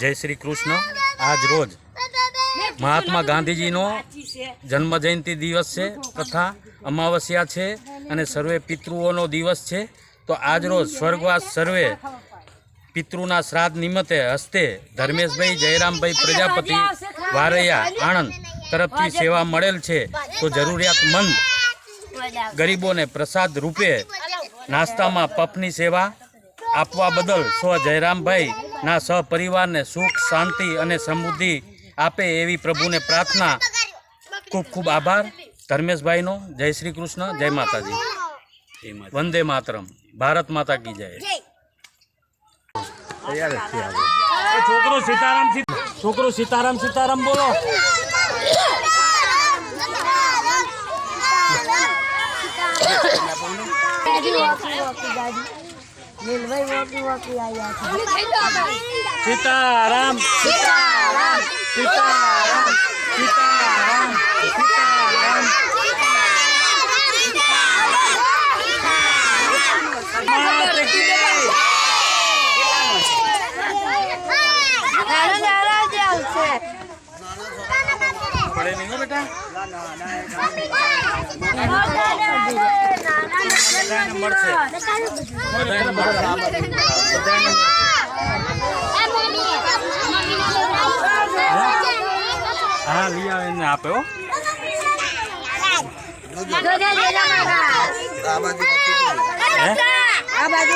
જય શ્રી કૃષ્ણ. આજ રોજ મહાત્મા ગાંધીજીનો જન્મ જયંતિ દિવસ છે, તથા અમાવસ્યા છે અને સર્વે પિતૃઓનો દિવસ છે. તો આજ રોજ સ્વર્ગવાસ સર્વે પિતૃના શ્રાદ્ધ નિમિત્તે હસ્તે ધર્મેશભાઈ જયરામભાઈ પ્રજાપતિ વારૈયા આણંદ તરફથી સેવા મળેલ છે. તો જરૂરિયાતમંદ ગરીબોને પ્રસાદ રૂપે નાસ્તામાં પફની સેવા આપવા બદલ સ્વ જયરામભાઈ ના સહપરિવારને સુખ શાંતિ અને સમૃદ્ધિ આપે એવી પ્રભુને પ્રાર્થના. ખૂબ ખૂબ આભાર. ધર્મેશભાઈનો જય શ્રી કૃષ્ણ જય માતાજી. વંદે માતરમ. ભારત માતા કી જય. છોકરો સીતારામ છોકરો સીતારામ સીતારામ બોલો. નીલભાઈ વોકી વોકી આવ્યા છે. સીતારામ સીતારામ સીતારામ સીતારામ સીતારામ. માત પડે નહીં હો બેટા? હા લઈ આવીને આપે હો. આ બાજુ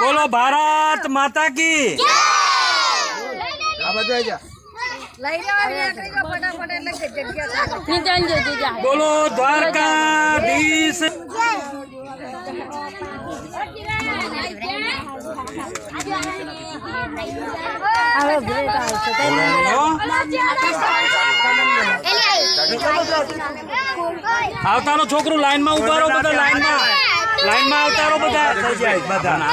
બોલો ભારત માતા કી? લઈ લેવા ફટાફટ બોલો દ્વારકાધીશ. હવે? આવતાનો છોકરું લાઈનમાં ઊભા રહો બધા લાઈનમાં. લાઈનમાં આવતા રહો બધા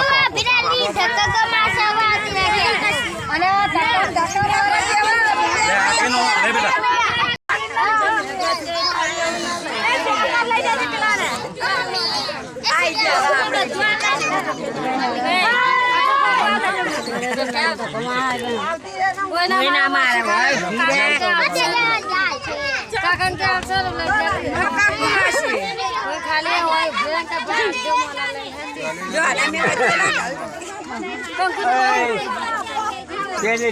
બધા આપો લે આપીનો લે બેટા કોઈ ના મારે કાકન કે અવસર ખાલી હોય બ્રેક ભાગ જો મને અને દબાવવાનું કશું હે ભલે એને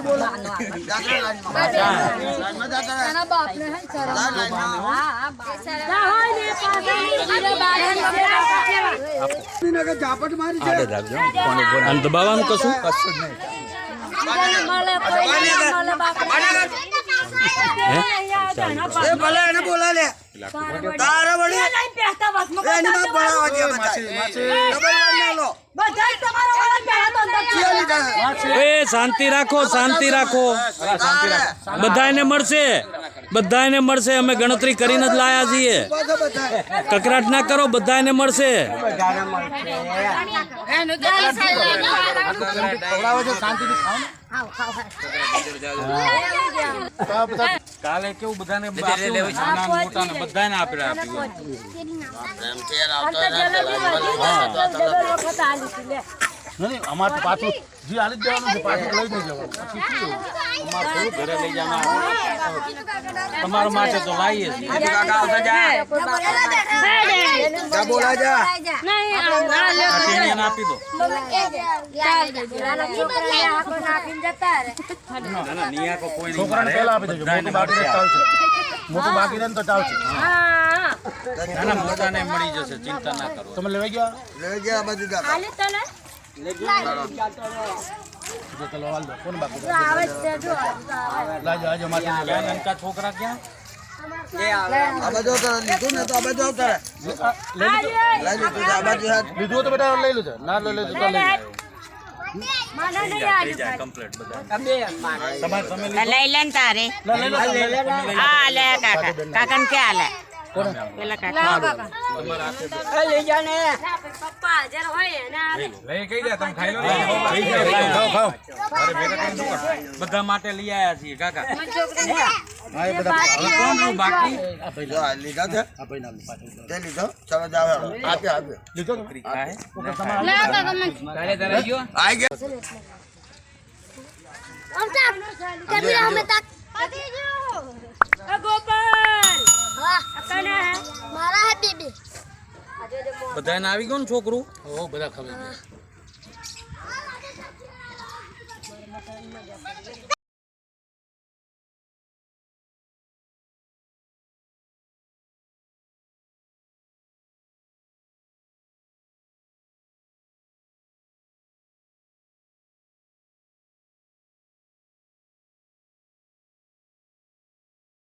બોલા લે તારે વળી એની માં ભણાવવા એ શાંતિ રાખો શાંતિ રાખો. બધાને મળશે. બધાને મળશે, અમે ગણતરી કરીને જ લાયા છીએ. કકરાટ ના કરો બધાને મળશે. કાલે કેવું બધાને બધાને આપેલા આપ્યું નહીં અમારે તો પાછું જે હાલી જવાનું છે પાછું લઈ નહીં જવાનું પછી શું અમારે ઘરે લઈ જવાનું તમારા માટે તો લાવીએ છીએ જા બોલા જા આપી દો ના ના નિયાકો કોઈ નહીં છોકરાને પહેલા આપી દેજો મોટું બાકી ચાલશે મોટું બાકી રહે ને તો ચાલશે ના ના મોટાને મળી જશે ચિંતા ના કરો તમે લેવા ગયા લઈ ગયા બધું હાલ છોકરા ક્યાં લીધું તો બેટા લઈ લે તારે કાકા ને ક્યાં લે પેલા કાકા લઈ જા ને. પપ્પા હાજર હોય ને. આ બધા માટે લઈ આયા છીએ કાકા. કોણ રહ્યું બાકી? જો આ લીધા છે? તે લીધો? ચલો જાવ આપ્યો આપ્યો લાવો કાકા મને આઈ ગયા. બધાને આવી ગયું ને છોકરું? બધા ખબર